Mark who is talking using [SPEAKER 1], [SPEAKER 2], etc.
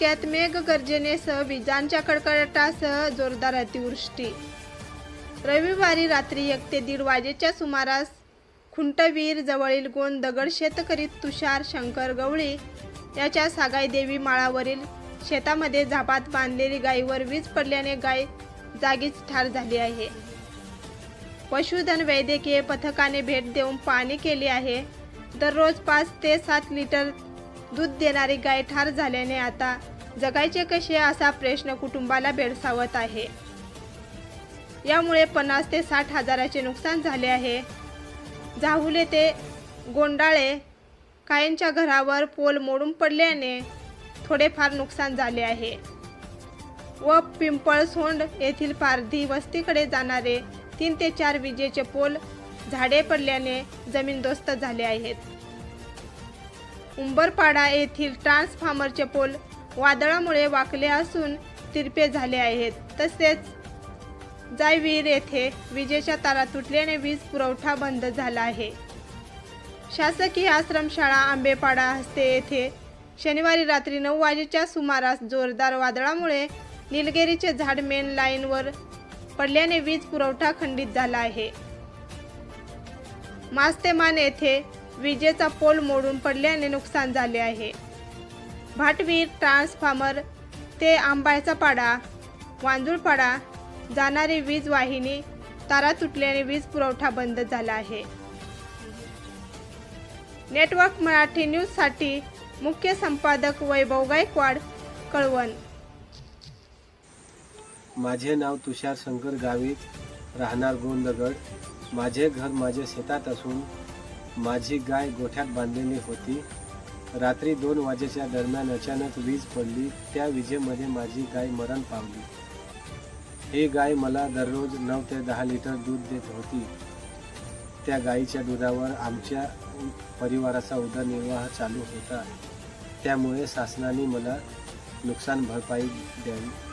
[SPEAKER 1] तालुक्यात मेघगर्जनेसह विजांच्या कडकडाटासह जोरदार अतिवृष्टी. रविवारी रात्री एक ते दीड वाजेच्या सुमारास खुंटवीर जवळील गोंद दगड शेतकरी तुषार शंकर गवळी याच्या सागाईदेवी माळावरील शेतामध्ये झापात बांधलेली गायीवर वीज पडल्याने गाय जागीच ठार झाली आहे. पशुधन वैद्यकीय पथकाने भेट देऊन पाहणी केली आहे. दररोज पाच ते सात लिटर दूध देणारी गाय ठार झाल्याने आता जगायचे कसे असा प्रश्न कुटुंबाला भेडसावत आहे. यामुळे पन्नास ते साठ हजाराचे नुकसान झाले आहे. जाहुले ते गोंडाळे कायंच्या घरावर पोल मोडून पडल्याने थोडेफार नुकसान झाले आहे. व पिंपळसोंड येथील पारधी वस्तीकडे जाणारे तीन ते चार विजेचे पोल झाडे पडल्याने जमीनदोस्त झाले आहेत. उंबरपाडा येथील ट्रान्सफॉर्मरचे पोल वादळामुळे वाकले असून तिरपे झाले आहेत. तसेच जायवीर येथे विजेच्या तारा तुटल्याने वीज पुरवठा बंद झाला आहे. शासकीय आश्रमशाळा आंबेपाडा हस्ते येथे शनिवारी रात्री नऊ वाजेच्या सुमारास जोरदार वादळामुळे निलगिरीचे झाड मेन लाईनवर पडल्याने वीज पुरवठा खंडित झाला आहे. मास्तेमान येथे विजेचा पोल मोडून पडल्याने नुकसान झाले आहे. भाटवीर ट्रान्सफॉर्मर ते आंबायचा पाडा वांजुळपाडा जाणारी वीज वाहिनी तारा तुटल्याने वीज पुरवठा बंद झाला आहे. नेटवर्क मराठी न्यूजसाठी मुख्य संपादक वैभव गायकवाड कळवण.
[SPEAKER 2] माझे नाव तुषार शंकर गावित राहणार गोंदगड. माझे घर माझ्या शेतात असून माझी गाय गोठ्यात बांधलेली होती. रात्री दोन वाजेच्या दरम्यान अचानक वीज पडली. त्या विजेमध्ये माझी गाय मरण पावली. ही गाय मला दररोज नऊ ते दहा लिटर दूध देत होती. त्या गायीच्या दुधावर आमच्या परिवाराचा उदरनिर्वाह चालू होता. त्यामुळे शासनाने मला नुकसान भरपाई द्यावी.